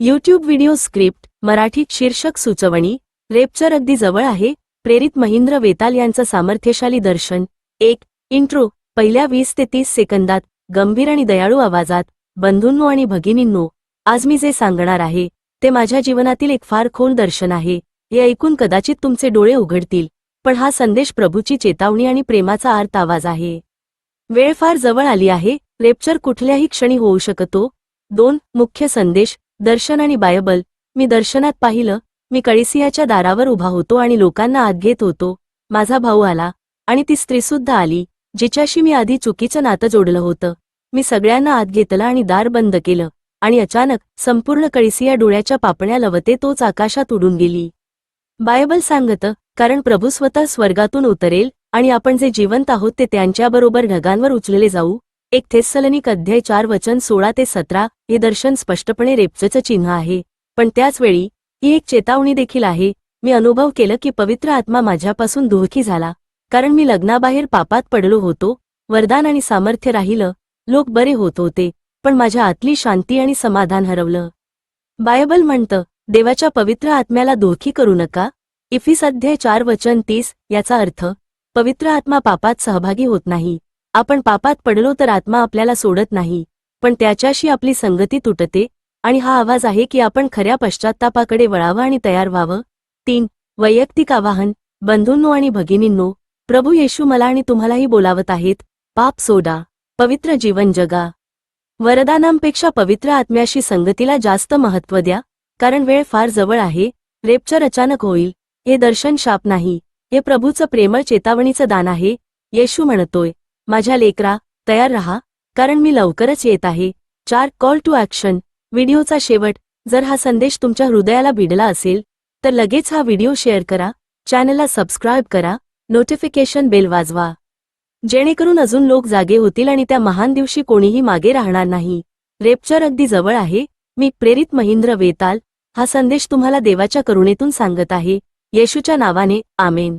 YouTube video script मराठीत शीर्षक सुचवणी rapture अगदी जवळ आहे प्रेरित महेंद्र वेताल यांचं सामर्थ्यशाली दर्शन एक इंट्रो पहिल्या वीस ते तीस सेकंदात गंभीर आणि दयाळू आवाजात बंधूंनो आणि भगिनींनो आज मी जे सांगणार आहे ते माझ्या जीवनातील एक फार खोल दर्शन आहे हे ऐकून कदाचित तुमचे डोळे उघडतील पण हा संदेश प्रभूची चेतावणी आणि प्रेमाचा आर्त आवाज आहे. वेळ फार जवळ आली आहे रेप्चर कुठल्याही क्षणी होऊ शकतो दोन मुख्य संदेश दर्शन आणि बायबल. मी दर्शनात पाहिलं मी कळिसियाच्या दारावर उभा होतो आणि लोकांना आत घेत होतो. माझा भाऊ आला आणि ती स्त्रीसुद्धा आली जिच्याशी मी आधी चुकीचं नातं जोडलं होतं. मी सगळ्यांना आत घेतलं आणि दार बंद केलं आणि अचानक संपूर्ण कळिसिया डोळ्याच्या पापण्या लवते तोच आकाशात उडून गेली. बायबल सांगतं कारण प्रभू स्वतः स्वर्गातून उतरेल आणि आपण जे जिवंत आहोत ते त्यांच्याबरोबर ढगांवर उचलले जाऊ एक थेस्सलनिक अध्याय चार वचन सोळा ते सतरा हे दर्शन स्पष्टपणे रेपचंचं चिन्ह आहे. पण त्याच वेळी ही एक चेतावणी देखील आहे. मी अनुभव केलं की पवित्र आत्मा माझ्यापासून दुःखी झाला. कारण मी लग्नाबाहेर पापात पडलो होतो वरदान आणि सामर्थ्य राहिलं लोक बरे होत होते पण माझ्या आतली शांती आणि समाधान हरवलं. बायबल म्हणतं देवाच्या पवित्र आत्म्याला दोखी करू नका. इफिस अध्याय चार वचन तीस याचा अर्थ पवित्र आत्मा पापात सहभागी होत नाही. आपण पापात पडलो तर आत्मा आपल्याला सोडत नाही पण त्याच्याशी आपली संगती तुटते आणि हा आवाज आहे की आपण खऱ्या पश्चात्तापाकडे वळावं आणि तयार व्हावं. तीन वैयक्तिक आवाहन बंधूंनो आणि भगिनींनो प्रभू येशू मला आणि तुम्हालाही बोलावत आहेत पाप सोडा पवित्र जीवन जगा. वरदानांपेक्षा पवित्र आत्म्याशी संगतीला जास्त महत्त्व द्या कारण वेळ फार जवळ आहे रेपचर अचानक होईल हे दर्शन शाप नाही हे प्रभूचं प्रेमळ चेतावणीचं दान आहे येशू म्हणतोय माझ्या लेकरा तयार रहा कारण मी लवकरच येत आहे. चार कॉल टू ॲक्शन व्हिडिओचा शेवट. जर हा संदेश तुमच्या हृदयाला भिडला असेल तर लगेच हा व्हिडिओ शेअर करा. चॅनलला सबस्क्राईब करा. नोटिफिकेशन बेल वाजवा. जेणेकरून अजून लोक जागे होतील आणि त्या महान दिवशी कोणीही मागे राहणार नाही. रेपचर अगदी जवळ आहे. मी प्रेरित महिंद्र वेताल. हा संदेश तुम्हाला देवाच्या करुणेतून सांगत आहे. येशूच्या नावाने. आमेन.